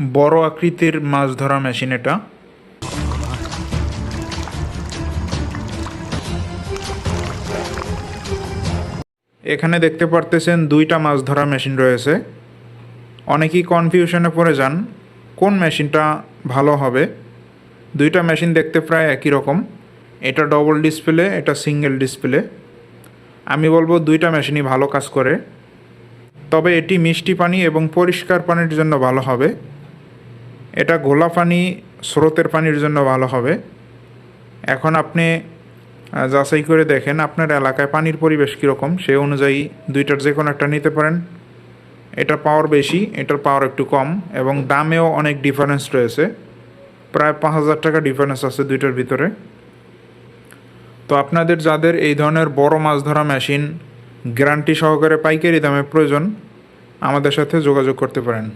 বড় আকৃতির মাছ ধরা মেশিন এটা। এখানে দেখতে পারতেছেন দুইটা মাছ ধরা মেশিন রয়েছে। অনেকেই কনফিউশনে পড়ে যান, কোন মেশিনটা ভালো হবে? দুইটা মেশিন দেখতে প্রায় একই রকম। এটা ডবল ডিসপ্লে এটা সিঙ্গেল ডিসপ্লে আমি বলব দুইটা মেশিনই ভালো কাজ করে। তবে এটি মিষ্টি পানি এবং পরিষ্কার পানির জন্য ভালো হবে। এটা ঘোলা পানি, স্রোতের পানির জন্য ভালো হবে। এখন আপনি যাচাই করে দেখেন আপনার এলাকায় পানির পরিবেশ কীরকম সেই অনুযায়ী দুইটার যে কোনো একটা নিতে পারেন। এটার পাওয়ার বেশি, এটার পাওয়ার একটু কম এবং দামেও অনেক ডিফারেন্স রয়েছে। প্রায় পাঁচ হাজার টাকা ডিফারেন্স আছে দুইটার ভিতরে। তো আপনাদের যাদের এই ধরনের বড় মাছ ধরা মেশিন গ্যারান্টি সহকারে পাইকারি দামে প্রয়োজন, আমাদের সাথে যোগাযোগ করতে পারেন।